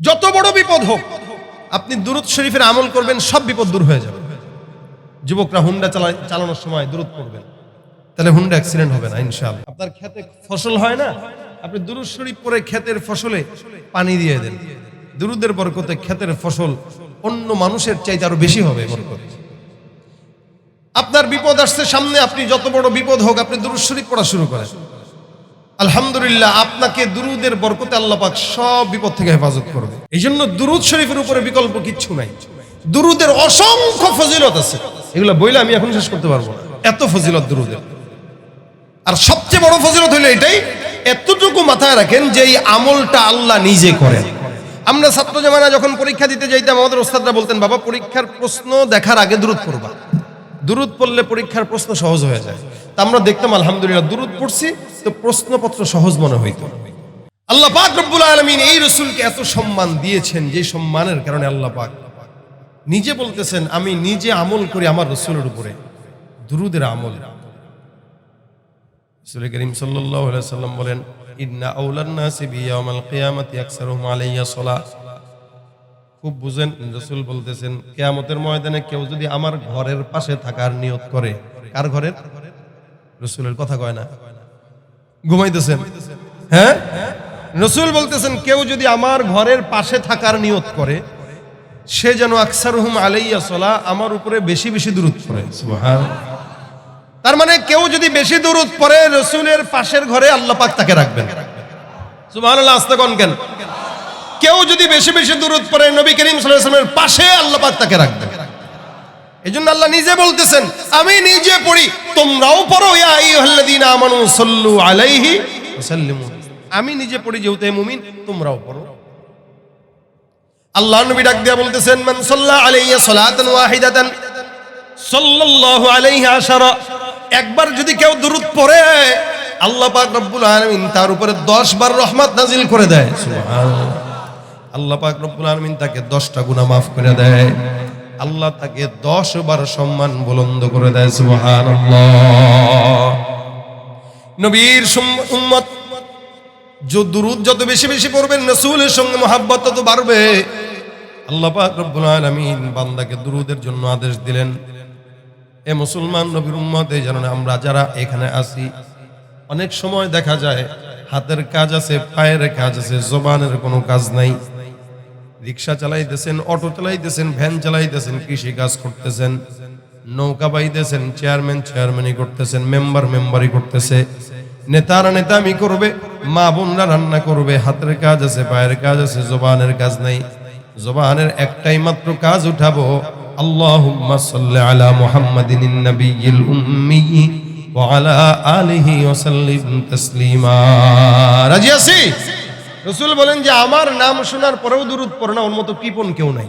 যত বড় বিপদ হোক, আপনি দুরুদ শরীফের আমল করবেন, সব বিপদ দূর হয়ে যাবে। যুবকরা হুন্ডা চালানোর সময় দূরত করবেন তাহলে হুন্ডা অ্যাক্সিডেন্ট হবে না, ইনশাআল্লাহ। আপনার খেতে ফসল হয় না, আপনি দুরুদ শরীফ পরে ক্ষেতের ফসলে পানি দিয়ে দেন। দুরুদের বরকতে ক্ষেতের ফসল অন্য মানুষের চাইতে আরও বেশি হবে বরকত। আপনার বিপদ আসছে সামনে, আপনি যত বড় বিপদ হোক, আপনি দুরুদ শরীফ পড়া শুরু করেন। আলহামদুলিল্লাহ, আপনাকে দুরুদের বরকতে আল্লাহ পাক সব বিপদ থেকে হেফাজত করবে। এই জন্য দুরুদ শরীফের উপরে বিকল্প কিচ্ছু নাই। দুরুদের অসংখ্য ফজিলত আছে। এগুলো বইলে আমি এখন শেষ করতে পারব না। এত ফজিলত দুরুদের। আর সবচেয়ে বড় ফজিলত হইল এটাই, এতটুকু মাথায় রাখেন যে এই আমলটা আল্লাহ নিজে করেন। আমরা ছাত্র জামানা যখন পরীক্ষা দিতে যাইতাম, আমাদের ওস্তাদরা বলতেন, বাবা, পরীক্ষার প্রশ্ন দেখার আগে দূরত পড়বা। দূরত পড়লে পরীক্ষার প্রশ্ন সহজ হয়ে যায়। আমরা দেখতাম, আলহামদুলিল্লাহ দূরত পড়ছি, তো প্রশ্নপত্র সহজ মনে হইতো। আল্লাহ পাক রব্বুল আলমিন এই রসুলকে এত সম্মান দিয়েছেন, যে সম্মানের কারণে আল্লাহ পাক নিজে বলতেছেন, আমি নিজে আমল করি আমার রসুলের উপরে, দুরুদের আমল। রসুল করিম সাল্লাম বলেন, ইন্না আউলান নাসি বিয়াউমাল কিয়ামাতি আকসারুহুম আলাইয়া খুব বুঝেন, রসুল বলতেছেন, কেয়ামতের ময়দানে কেউ যদি আমার ঘরের পাশে থাকার নিয়ত করে, কার ঘরের? রসুলের কথা কয় না। ঘুমাইতেছেন? হ্যাঁ? রসুল বলতেছেন, কেউ যদি আমার ঘরের পাশে থাকার নিয়ত করে, সে যেন আকসারুহুম আলাইয়া সলা, আমার উপরে বেশি বেশি দূরত পড়ে। তার মানে কেউ যদি বেশি দূরত পড়ে, রসুলের পাশের ঘরে আল্লাহ পাক তাকে রাখবেন। সুবহানাল্লাহ, আস্তে কোন কেন? কেউ যদি বেশি বেশি দূরত পড়ে, নবী করিম সাল্লাল্লাহু পাশে আল্লাহ পাক তাকে রাখবেন। এই জন্য আল্লাহ নিজে বলতেছেন, আমি নিজে পড়ি। তোমরাও পড়ো আমানু সাল্লু আলাইহি আমি নিজে পড়ি, যেহেতু মুমিন, তোমরাও পড়ো। আল্লাহ নবী ডাক দিয়া বলতেছেন, মান সাল্লা আলাইয়া সালাতান ওয়াহিদাতান, সাল্লাল্লাহু আলাইহি আশারা। একবার যদি কেউ দুরূদ পড়ে, আল্লাহ পাক রব্বুল আলামিন তার উপরে 10 বার রহমত নাজিল করে দেয়। সুবহানাল্লাহ। আল্লাহ পাক রব্বুল আলামিন তাকে 10টা গুনাহ maaf করে দেয়। আল্লাহ তাকে 10 বার সম্মান বুলন্দ করে দেয়, সুবহানাল্লাহ। নবীর উম্মত দুরুদ যত বেশি বেশি পড়বেন, রসুলের সঙ্গে মহাব্বত তত বাড়বে। আল্লাহ রব্বুল আলামিন বান্দাকে দুরুদের জন্য আদেশ দিলেন, এ মুসলমান নবীর উম্মত জানেন আমরা যারা এখানে আছি, অনেক সময় দেখা যায় হাতের কাজ আছে, পায়ের কাজ আছে, জবানের কোনো কাজ নাই। রিক্সা চালাইতেছেন, অটো চালাইতেছেন, ভ্যান চালাইতেছেন কৃষি কাজ করতেছেন, নৌকা বাইতেছেন, চেয়ারম্যান চেয়ারম্যানই করতেছেন, মেম্বার মেম্বারই করতেছে। নেতারা নেতামি করবে, মা বোনরা রান্না করবে, হাতের কাজ আছে, পায়ের কাজ আছে, জবানের কাজ নাই। জবানের একটাই মাত্র কাজ উঠাবো, আল্লাহুম্মা সাল্লি আলা মুহাম্মাদিন নবিয়্যিল উম্মি ওয়া আলা আলিহি ওয়া সাল্লিম তাসলিমা। রাজি আছি? রসুল বলেন যে, আমার নাম শোনার পরেও দুরুদ পড়ে না, ওর মতো কৃপন কেউ নাই।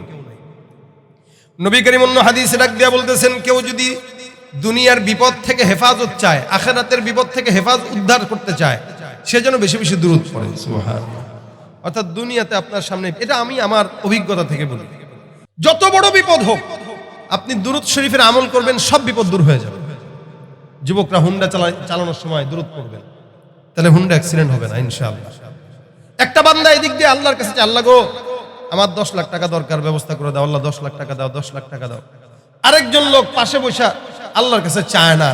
নবী করিম অন্য হাদিস ডাক দিয়া বলতেছেন, কেউ যদি দুনিয়ার বিপদ থেকে হেফাজত চায়, আখেরাতের বিপদ থেকে হেফাজ, উদ্ধার করতে চায়, সে যেন বেশি বেশি দূরত পড়ে। অর্থাৎ দুনিয়াতে আপনার সামনে, এটা আমি আমার অভিজ্ঞতা থেকে বলি। যত বড় বিপদ হোক, আপনি দুরুদ শরীফের আমল করবেন, সব বিপদ দূর হয়ে যাবে। যুবকরা হুন্ডা চালানোর সময় দূরত পড়বেন। তাহলে হুন্ডা অ্যাক্সিডেন্ট হবে না, ইনশাআল্লাহ। একটা বান্দা এদিক দিয়ে আল্লাহর কাছে আল্লাহ গো, আমার দশ লাখ টাকা দরকার, ব্যবস্থা করে দাও, আল্লাহ দশ লাখ টাকা দাও, দশ লাখ টাকা দাও। আরেকজন লোক পাশে বসে আল্লাহর কাছে চায় না,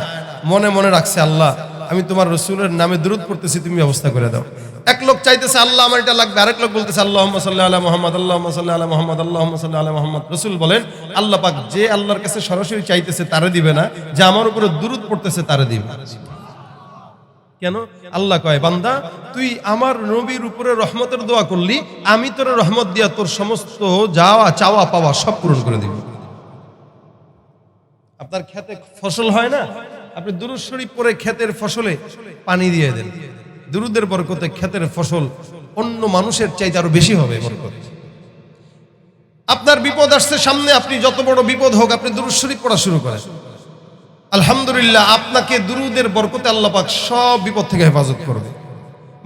মনে মনে রাখছে, আল্লাহ, আমি তোমার রসুলের নামে দূরত পড়তেছি, তুমি ব্যবস্থা করে দাও। এক লোক চাইতেছে, আল্লাহ, আমার এটা লাগবে। আরেক লোক বলতেছে আল্লাহ সাল্লাহ আলা মোহাম্মদ আল্লাহ সাল্লাহ আলা মোহাম্মদ আল্লাহ সাল্লাহ আলা মোহাম্মদ। রসুল বলেন, আল্লাহ পাক যে আল্লাহর কাছে সরাসরি চাইতেছে, তারে দিবে না, যে আমার উপরে দূরত পড়তেছে, তারে দিবে। কেন? আল্লাহ কয়, বান্দা, তুই আমার নবীর উপরে রহমতের দোয়া করলি, আমি তোর রহমত দিয়া তোর সমস্ত যাওয়া, চাওয়া, পাওয়া সব পূরণ করে দিব। আপনার খেতে ফসল হয় না? আপনি দুরুদ শরীফ পরে ক্ষেতের ফসলে পানি দিয়ে দেন। দুরুদের বরকতে ক্ষেতের ফসল অন্য মানুষের চাইতে আরও বেশি হবে বরকত। আপনার বিপদ আসছে সামনে, আপনি যত বড় বিপদ হোক, আপনি দুরুদ শরীফ পড়া শুরু করেন। আলহামদুলিল্লাহ, আপনাকে দুরুদের বরকতে আল্লাহ পাক সব বিপদ থেকে হেফাজত করবে।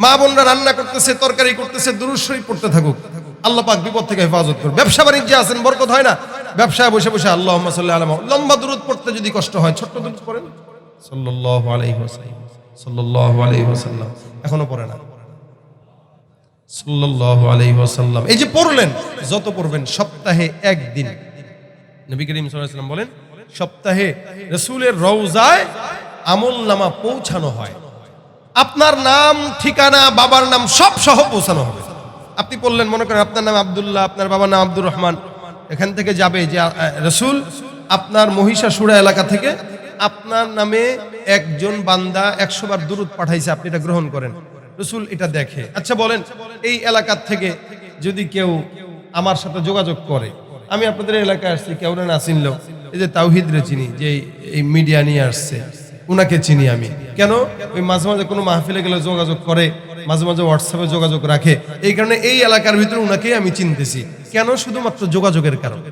মা বোনরা রান্না করতেছে, তরকারি করতেছে, দুরুদ শরীফ পড়তে থাকুক, আল্লাহ পাক বিপদ থেকে হেফাজত করবে। ব্যবসা বাণিজ্যে আছেন, বরকত হয় না? ব্যবসায় বসে বসে আল্লাহ সাল্লাহ লম্বা দূরত পড়তে যদি কষ্ট হয়, ছোট্ট দূরত পড়েন? আলাইহি ওয়াসাল্লাম এখনও পড়ে না। সাল্লাল্লাহু আলাইহি ওয়াসাল্লাম। এই যে পড়লেন, যত পড়বেন সপ্তাহে একদিন। নবী করিম ওয়াসাল্লাম বলেন সপ্তাহে রসুলের রওজায় আমল নামা পৌঁছানো হয়। আপনার নাম, ঠিকানা, বাবার নাম সব সহ পৌঁছানো হবে। আপনি বললেন, মনে করেন আপনার নাম আবদুল্লাহ, আপনার বাবার নাম আব্দুর রহমান। এখান থেকে যাবে যে রসুল, আপনার মহিষাসুরা এলাকা থেকে আপনার নামে একজন বান্দা একশো বার দূরত পাঠাইছে, আপনি এটা গ্রহণ করেন। রসুল এটা দেখে। আচ্ছা বলেন, এই এলাকার থেকে যদি কেউ আমার সাথে যোগাযোগ করে, আমি আপনাদের এলাকায় আসছি, কেউ না চিনলো এই যে তাওহিদ রে চিনি, যে এই- মিডিয়া নিয়ে আসছে, উনাকে চিনি আমি। কেন? ওই মাঝে মাঝে কোনো মাহফিলে গেলে যোগাযোগ করে, মাঝে মাঝে হোয়াটসঅ্যাপে যোগাযোগ রাখে। এই কারণে এই এলাকার ভিতরে উনাকেই আমি চিনতেছি। কেন? শুধুমাত্র যোগাযোগের কারণ।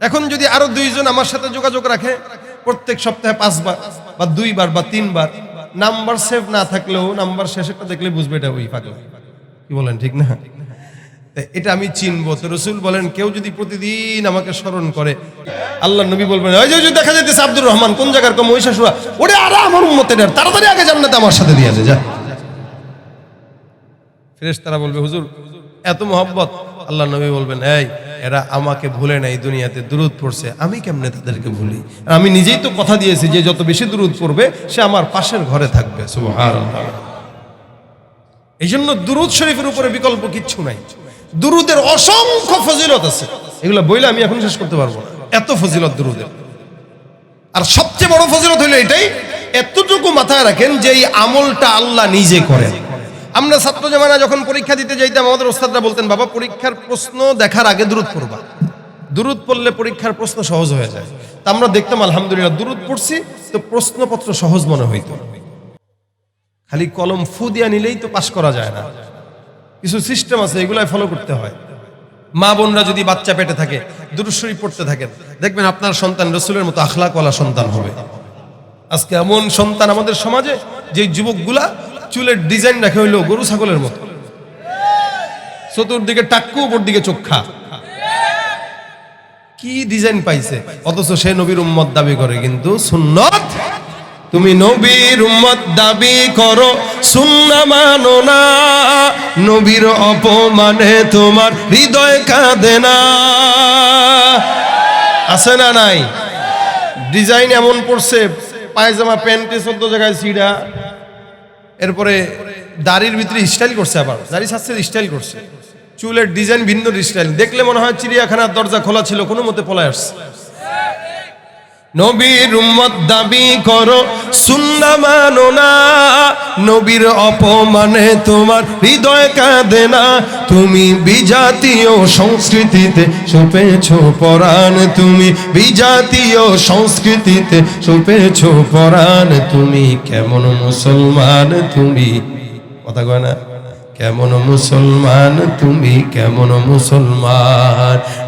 এখন যদি আরও দুইজন আমার সাথে যোগাযোগ রাখে, প্রত্যেক সপ্তাহে পাঁচবার বা দুইবার বা তিনবার, নাম্বার সেভ না থাকলেও, নাম্বার শেষেরটা দেখলে বুঝবে এটা ওই পাগল। কি বলেন, ঠিক না? এটা আমি চিনবো। তো রসুল বলেন, কেউ যদি প্রতিদিন আমাকে স্মরণ করে, আল্লাহ নবী বলবেন ওই যে ওই যে, দেখা যাইতেছে আব্দুর রহমান, কোন জায়গার কম ওই শাশুড়া ওরে, আর, আমার উন্মতের তাড়াতাড়ি আগে জান্নাতে আমার সাথে দিয়ে যা। ফেরেশ তারা বলবে, হুজুর, এত মোহব্বত। আল্লাহ নবী বলবেন, এই, এরা আমাকে ভুলে নাই, দুনিয়াতে দুরুদ পড়ছে, আমি কেমনে তাদেরকে ভুলি? আমি নিজেই তো কথা দিয়েছি যে, যত বেশি দূরত পড়বে, সে আমার পাশের ঘরে থাকবে এই জন্য দুরুদ শরীফের উপরে বিকল্প কিচ্ছু নাই। দুরুদের অসংখ্য ফজিলত আছে। এগুলো বইলে আমি এখন শেষ করতে পারব না। এত ফজিলত দুরুদের। আর সবচেয়ে বড় ফজিলত হলো এটাই, এতটুকু মাথায় রাখেন যে এই আমলটা আল্লাহ নিজে করেন। আমরা ছাত্র জামানা যখন পরীক্ষা দিতে যাইতাম, আমাদের ওস্তাদরা বলতেন, বাবা, পরীক্ষার প্রশ্ন দেখার আগে দূরত পড়বা। দূরত পড়লে পরীক্ষার প্রশ্ন সহজ হয়ে যায়। তা আমরা দেখতাম, আলহামদুলিল্লাহ দূরত পড়ছি। তো প্রশ্নপত্র সহজ মনে হইতো। খালি কলম ফু দিয়া নিলেই তো পাশ করা যায় না। কিছু সিস্টেম আছে, এগুলাই ফলো করতে হয়। মা বোনরা যদি বাচ্চা পেটে থাকে দুরুশ্বরী পড়তে থাকেন, দেখবেন আপনার সন্তান রসুলের মতো আখলাকওয়ালা সন্তান হবে। আজকে এমন সন্তান আমাদের সমাজে, যে যুবকগুলা চুলের ডিজাইন রাখে হইল গরু ছাগলের মতো। চতুর্দিকে টাক্কু উপর দিকে চোখা। কি ডিজাইন পাইছে? অথচ সে নবীর উম্মত দাবি করে, কিন্তু সুন্নত তুমি নবীর উম্মত দাবি করো, সুন্না মানো না। নবীর অপমানে তোমার হৃদয় কাঁদে না। আছে না নাই? ডিজাইন এমন পড়ছে, পায়জামা, প্যান্টে চোদ্দ জায়গায় সিডা। এরপরে দাড়ির ভিতরে স্টাইল করছে আবার, দাড়ি সাথে স্টাইল করছে। চুলের ডিজাইন ভিন্ন স্টাইল দেখলে মনে হয় চিড়িয়াখানার দরজা খোলা ছিল, কোনো মতে পলায় আসছে। নবীর উম্মত দাবি করো, সুন্না মানো না। নবীর অপমানে তোমার হৃদয় কাঁদে না। তুমি বিজাতীয় সংস্কৃতিতে সুপেছ পরাণ। তুমি বিজাতীয় সংস্কৃতিতে সুপেছ পরাণ। তুমি কেমন মুসলমান, তুমি কথা কয় না। কেমন মুসলমান, তুমি কেমন মুসলমান।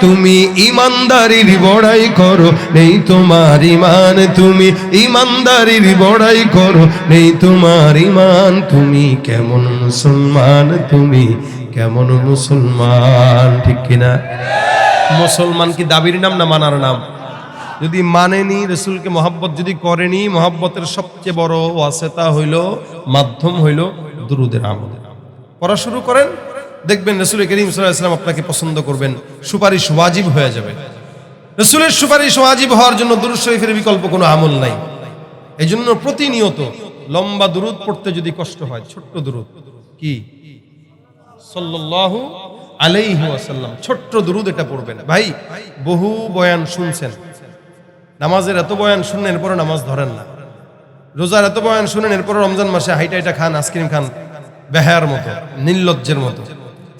তুমি ইমানদারির বড়াই করো। নেই তোমার ইমান, তুমি ইমানদারির বড়াই করো। নেই তোমার ইমান, তুমি কেমন মুসলমান, তুমি কেমন মুসলমান, ঠিক কিনা মুসলমান কি দাবির নাম না মানার নাম? যদি মানেনি, রসুলকে মহাব্বত যদি করেনি, মহাব্বতের সবচেয়ে বড় ওয়াসেতা হইল, মাধ্যম হইল দুরুদের আমল। পড়া শুরু করেন। দেখবেন রসুল করিম সাল্লাম আপনাকে পছন্দ করবেন। সুপারিশ ওয়াজিব হয়ে যাবে। রসুলের সুপারিশ ওয়াজিব হওয়ার জন্য দুরুদ শরীফের বিকল্প কোনো আমল নাই। এই জন্য প্রতিনিয়ত লম্বা দুরুদ পড়তে যদি কষ্ট হয়, ছোট্ট দুরুদ। কি? সাল্লাল্লাহু ছোট্ট এটা পড়বেন। ভাই, বহু বয়ান শুনছেন। নামাজের এত বয়ান শুনলেন এরপরে নামাজ ধরেন না। রোজার এত বয়ান শুনেন এরপরে রমজান মাসে হাইটা খান, আইসক্রিম খান, বেহায়ার মতো, নির্লজ্জের মতো।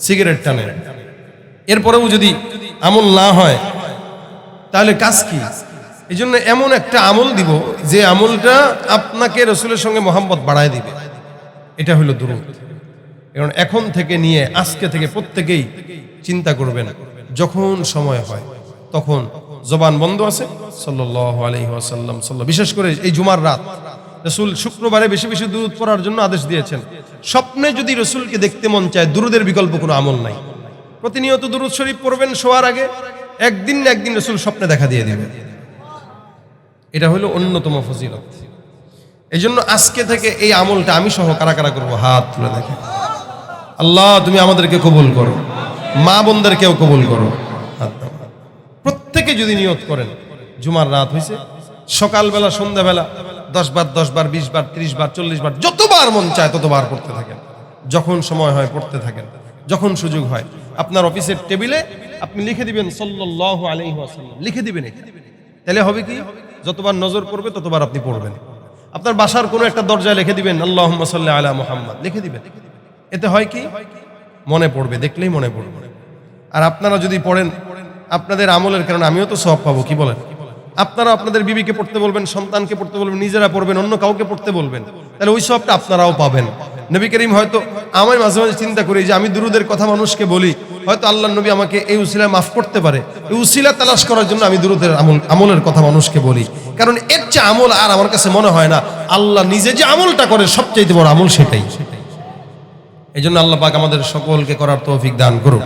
সিগারেট টানেন এরপরেও যদি আমল না হয়, তাহলে কাজ কি? এই জন্য এমন একটা আমল দিব, যে আমলটা আপনাকে রসুলের সঙ্গে মোহাম্মত বাড়ায় দিবে। এটা হলো দুরুদ। কারণ এখন থেকে নিয়ে আজকে থেকে প্রত্যেকেই চিন্তা করবে করবেন, যখন সময় হয়, তখন জবান বন্ধ আছে, সাল্লাল্লাহু আলাইহি ওয়াসাল্লাম সাল্লাহ বিশেষ করে এই জুমার রাত। রসুল শুক্রবারে বেশি বেশি দুরুদ পড়ার জন্য আদেশ দিয়েছেন। স্বপ্নে যদি রসুলকে দেখতে মন চায়, দুরুদের বিকল্প কোনো আমল নাই। প্রতিনিয়ত দুরুদ শরীফ পড়বেন শোয়ার আগে, একদিন না একদিন রসুল স্বপ্নে দেখা দিয়ে দেবে। এটা হলো অন্যতম ফজিলত। এই জন্য আজকে থেকে এই আমলটা আমি সহ কারা কারা করব? হাত তুলে দেখে। আল্লাহ, তুমি আমাদেরকে কবুল করো। মা বোনদেরকেও কবুল করো। প্রত্যেকে যদি নিয়ত করেন, জুমার রাত হয়েছে সকালবেলা, সন্ধ্যাবেলা দশ বার দশ বার, বিশ বার, ত্রিশ বার, চল্লিশ বার, যতবার মন চায় ততবার পড়তে থাকেন। যখন সময় হয় পড়তে থাকেন। যখন সুযোগ হয়, আপনার অফিসের টেবিলে আপনি লিখে দিবেন সাল্লাল্লাহু আলাইহি ওয়াসাল্লাম। লিখে দিবেন এটা তাহলে হবে কি? যতবার নজর পড়বে ততবার আপনি পড়বেন। আপনার বাসার কোনো একটা দরজায় লিখে দিবেন আল্লাহ সাল্লাহ আলা মুহাম্মদ। লিখে দিবেন। এতে হয় কি? মনে পড়বে, দেখলেই মনে পড়বে। আর আপনারা যদি পড়েন, আপনাদের আমলের কারণে আমিও তো সব পাবো, কি বলেন? আপনারা আপনাদের বিবিকে পড়তে বলবেন, সন্তানকে পড়তে বলবেন, নিজেরা পড়বেন, অন্য কাউকে পড়তে বলবেন। তাহলে ওই সবটা আপনারাও পাবেন। নবী করিম হয়তো আমি মাঝে মাঝে চিন্তা করি যে আমি দুরুদের কথা মানুষকে বলি, হয়তো আল্লাহ নবী আমাকে এই উসিলা মাফ করতে পারে। এই উসিলা তালাশ করার জন্য আমি দুরুদের আমল, আমলের কথা মানুষকে বলি। কারণ এর চেয়ে আমল আর আমার কাছে মনে হয় না, আল্লাহ নিজে যে আমলটা করে, সবচাইতে বড় আমল সেটাই। এই জন্য আল্লাহ পাক আমাদের সকলকে করার তৌফিক দান করুক।